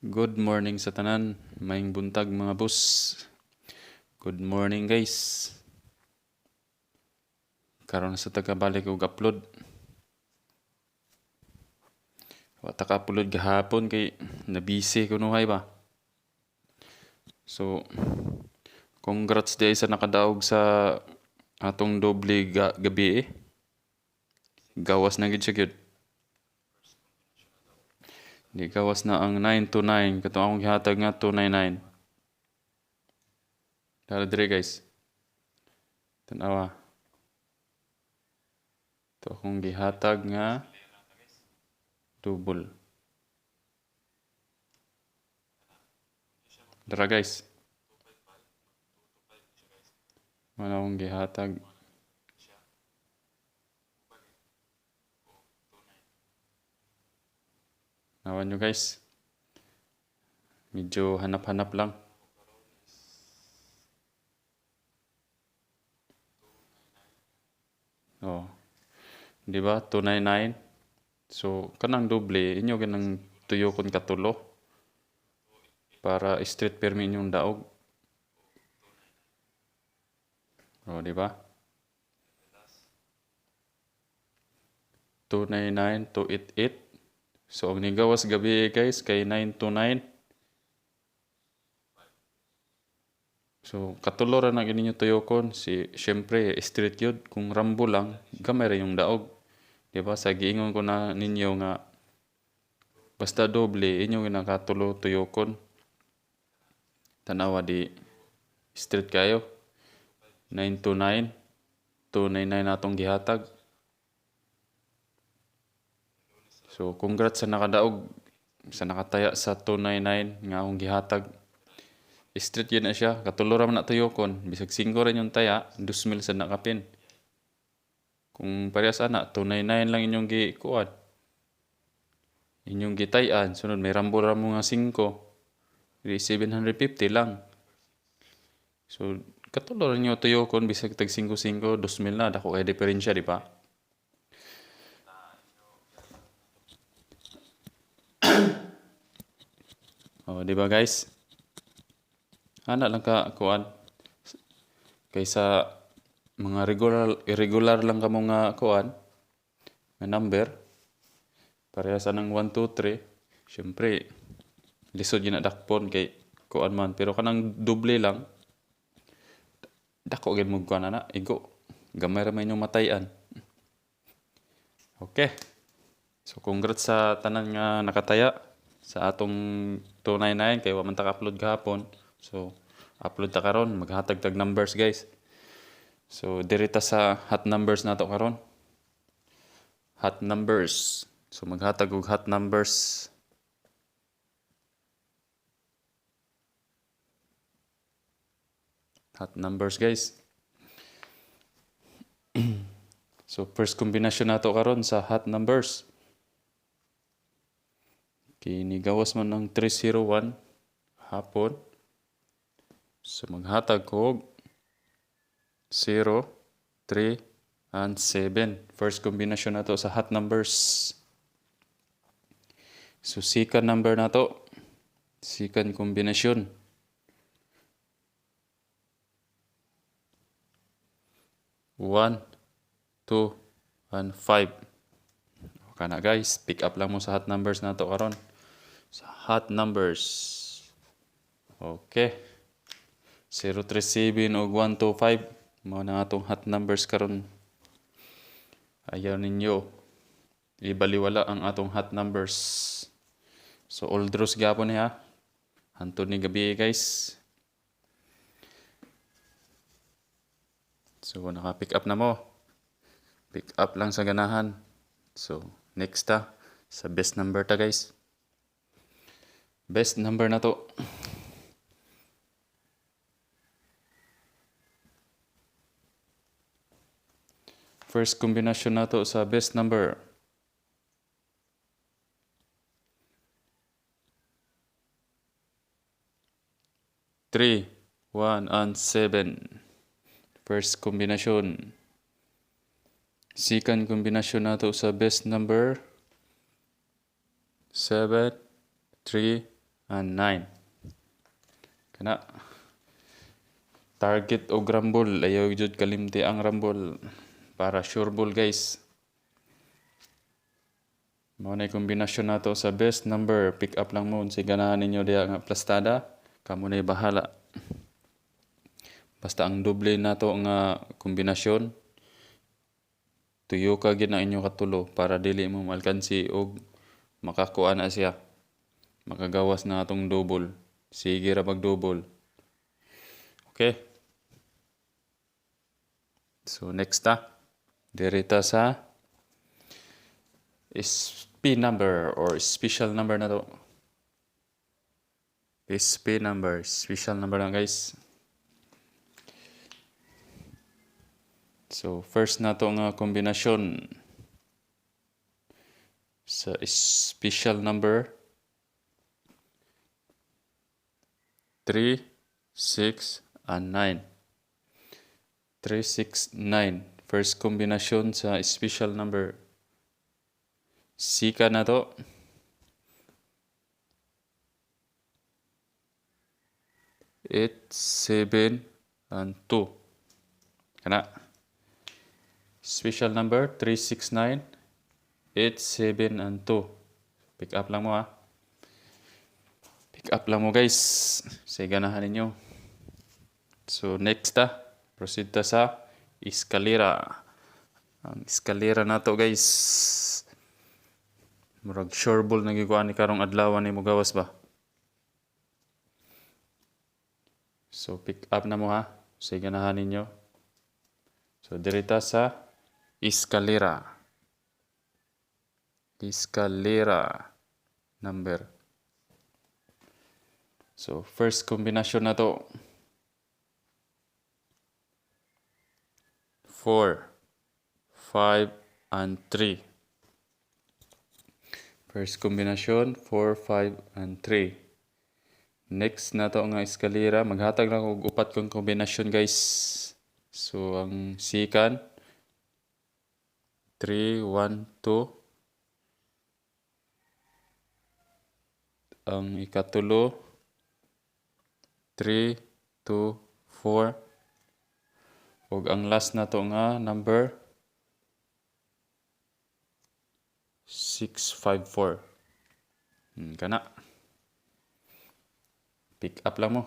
Good morning sa tanan. Maing buntag mga boss. Good morning guys. Karon sa tagabalik og upload. Wa ta ka-upload gahapon kay nabisi ko nuhay ba. So congrats day sa nakadaog sa atong doble ga gabi eh. Gawas na gid siya. Di gawas na ang 9 to 9. Katong akong gihatag nga 299. Tara dire guys. Tanawa. Ito akong gihatag nga double. Tara guys. Wala akong gihatag. Nawan nyo guys. Medyo hanap-hanap lang. Oh. Di ba? 299. So, kanang doble, inyo ganang tuyo kon katulo. Para street permit inyong daog. Oh, di ba? 299, 288. So, ang nigawas gabi guys, kay 929. So, katulo ra na gininyo tuyokon. Si, syempre, street yun. Kung rambo lang, gamay ra yung daog. Di ba? Sa giingon ko na ninyo nga, basta doble, inyo ginakatulo tuyokon. Tanawa di street kayo. 929. 299 natong gihatag. So, congrats sa nakadaog sa nakataya sa 299 nga akong gihatag. Street yun na siya. Katulo man na tuyokon. Bisag 5 rin yung taya, 2,000 sa nakapin. Kung parehas ana, 299 lang inyong gikuan. Inyong gitayan. Sunod, may rambo ra mo nga 5. Di 750 lang. So, katulo rin yung tuyokon. Bisag tag 5-5, 2,000 na. Dako kay diferensya, di ba? Oh, di ba guys? Ana lang ka kuan. Kaysa mga regular irregular lang kamo nga kuan nga number. Parehas anang 1 2 3 syempre lisod yun na dakpon kay kuan man. Pero kanang doble lang dako gid mo kuan ana. Igo gamay ra man inyong matayan. Okay. So congrats sa tanan nga nakataya sa atong 299 kay wa man ta upload gahapon so upload ta karon maghatag tag numbers guys. So dirita sa hot numbers nato karon. Hot numbers. So maghatag og hot numbers. Hot numbers guys. So first combination nato karon sa hot numbers Kinigawas man ng 301 hapon. So maghatag ko 0, 3, and 7. First combination na to sa hot numbers. So second number na to. Second combination. One, two, and five. Okay na guys, pick up lang mo sa hot numbers na to karon sa hot numbers. Okay. 037 o 125 mao na atong hot numbers karon. Ayaw ninyo ibaliwala ang atong hot numbers. So all draws gyapon niya. Hantod ni gabi guys. So naka-pick up na mo. Pick up lang sa ganahan. So next ta sa best number ta guys. Best number na to. First combination na to sa best number. Three, one, and seven. First combination. Second combination na to sa best number. Seven, three, and 9. Kana target og rambol ayaw jud kalimti ang rambol para sure ball guys. Mao na kombinasyon nato sa best number pick up lang mo si ganahan ninyo diya nga plastada kamo na bahala. Basta ang doble nato nga kombinasyon tuyo ka gid ang inyo katulo para dili mo malkansi og makakuha na siya. Makagawas na atong double. Sige ra mag double. Okay. So next ta. Dirita sa SP number or special number na to. SP number, special number na guys. So first na to nga kombinasyon sa special number 3, 6, and 9. 3, 6, 9. First kombinasyon sa special number. Sika na to. Eight, seven, and two. Kana. Special number, 369, 8, 7, and 2. Pick up lang mo ha. Pick up lang mo guys. Sa ganahan ninyo. So next ta, proceed ta sa eskalera. Ang eskalera na to guys. Murag sure ball na ni karong adlaw ni mo gawas ba? So pick up na mo ha. Sa ganahan ninyo. So dirita sa eskalera. Eskalera number. So first combination na to. 4, 5, and 3. First combination, 4, 5, and 3. Next na to nga eskalera. Maghatag lang og upat kong kombinasyon guys. So ang second, 3, 1, 2. Ang ikatulo, 3, 2, 4. Ug ang last na to nga number 654. Hmm, kana. Pick up lang mo.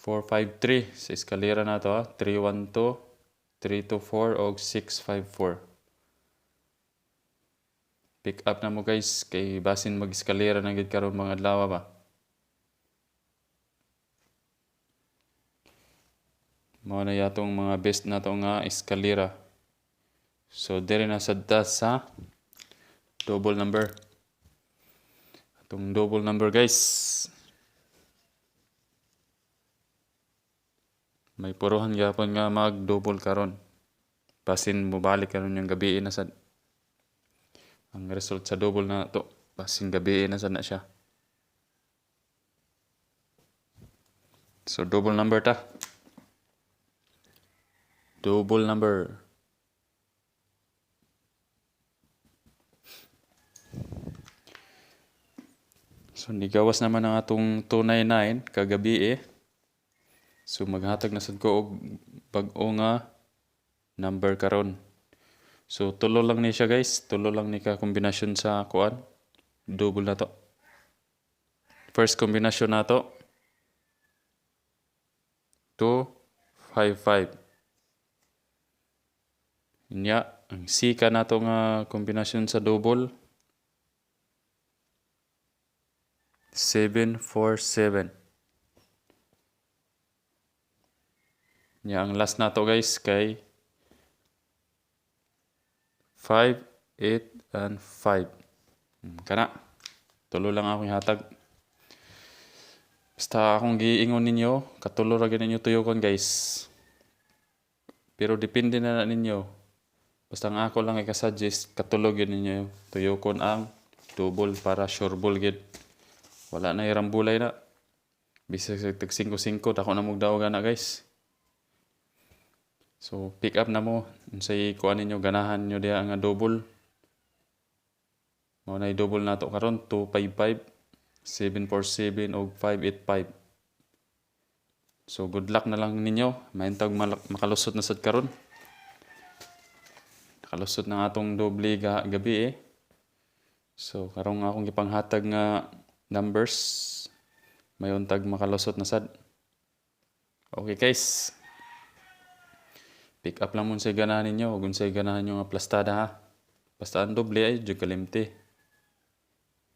453 sa eskalera na to ha. 312, 324 og 654. Pick up na mo guys kay basin mag-eskalera na gid karon mga adlaw ba. Mao na yatong mga best na to nga eskalera. So dire na sadta sa double number. Atong double number guys. May puruhan gyapon nga mag double karon. Basin mobalik karon yung gabi na sad. Ang result sa double na to, basin gabi na sad na siya. So double number ta. Double number. So nigawas naman ang atong 299 kagabi eh. So maghatag na sad ko og bag-o nga number karon. So tulo lang ni siya guys, tulo lang ni ka kombinasyon sa kuan. Double na to. First kombinasyon na to 2 5 5. Inya, ang sika na to nga kombinasyon sa double 7 4 7. Nya ang last na to guys kay 5, 8, and 5. Hmm, Kana. Tulo lang akong hatag. Basta akong giingon ninyo, katulo ra ninyo tuyokon guys. Pero depende na na ninyo. Basta nga ako lang i-suggest, katulo gyud ninyo tuyokon ang double para sure ball gyud. Wala na irambulay na. Bisag sa tag 5-5, dako na mong daogan na guys. So, pick up na mo. Unsay kuan ninyo, ganahan nyo diya nga double. Mao na double na to karon 255. 747 o 585. So good luck na lang ninyo. Mahintag makalusot na sad karon. Nakalusot na atong doble ga gabi eh. So karong akong gipanghatag nga numbers may untag makalusot na sad. Okay guys. Pick up lang mun sa ganahan ninyo. Huwag unsay ganahan nyo nga plastada ha. Basta ang doble ay jud kalimti.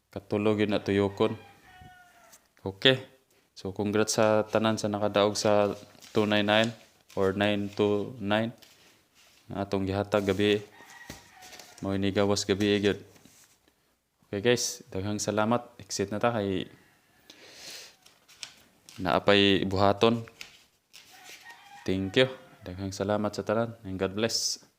Katulog yun na tuyokon. Okay. So congrats sa tanan sa nakadaog sa 299 or 929 nga atong gihatag gabi. Mao ni gawas gabi gyud. Okay guys, daghang salamat. Exit na ta kay naapay buhaton. Thank you. Daghang salamat sa tanan and God bless.